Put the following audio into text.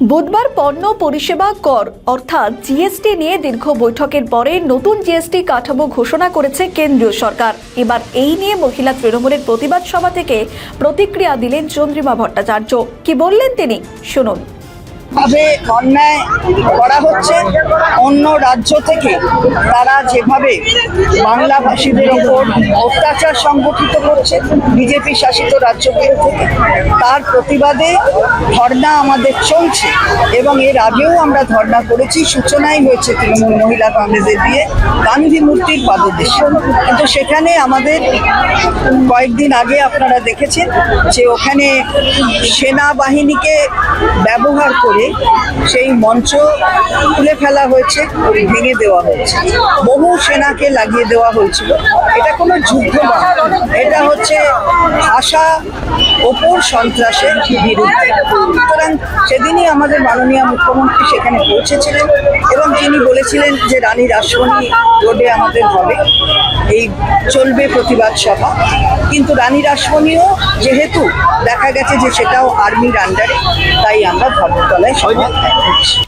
বুধবার পণ্য পরিষেবা কর, অর্থাৎ জিএসটি নিয়ে দীর্ঘ বৈঠকের পরে নতুন জিএসটি কাঠামো ঘোষণা করেছে কেন্দ্রীয় সরকার। এবার এই নিয়ে মহিলা তৃণমূলের প্রতিবাদ সভা থেকে প্রতিক্রিয়া দিলেন চন্দ্রিমা ভট্টাচার্য। কি বললেন তিনি? শুনুন। ভাবে অন্যায় করা হচ্ছে। অন্য রাজ্য থেকে তারা যেভাবে বাংলা ভাষীদের ওপর অত্যাচার সংগঠিত করছে, বিজেপি শাসিত রাজ্যগুলো থেকে, তার প্রতিবাদে ধর্ণা আমাদের চলছে এবং এর আগেও আমরা ধর্না করেছি, সূচনাই হয়েছে তৃণমূল মহিলা কংগ্রেসের দিয়ে গান্ধী মূর্তির পাদদেশে। কিন্তু সেখানে আমাদের কয়েকদিন আগে আপনারা দেখেছেন যে ওখানে সেনাবাহিনীকে ব্যবহার করে সেই মঞ্চ তুলে ফেলা হয়েছে, ভেঙে দেওয়া হয়েছে। বহু সেনাকে লাগিয়ে দেওয়া হয়েছিল। এটা কোনো যুদ্ধ নয় এটা হচ্ছে ভাষা ওপর সন্ত্রাসের বিরুদ্ধে। সুতরাং সেদিনই আমাদের মাননীয় মুখ্যমন্ত্রী সেখানে পৌঁছেছিলেন এবং তিনি বলেছিলেন যে রানী রাসমণি রোডে আমাদের হবে। এই চলবে প্রতিবাদ সভা। কিন্তু রানী রাসমণিও যেহেতু দেখা গেছে যে সেটাও আর্মির আন্ডারে তাই আমরা ধর্মতলায় সভা করছি।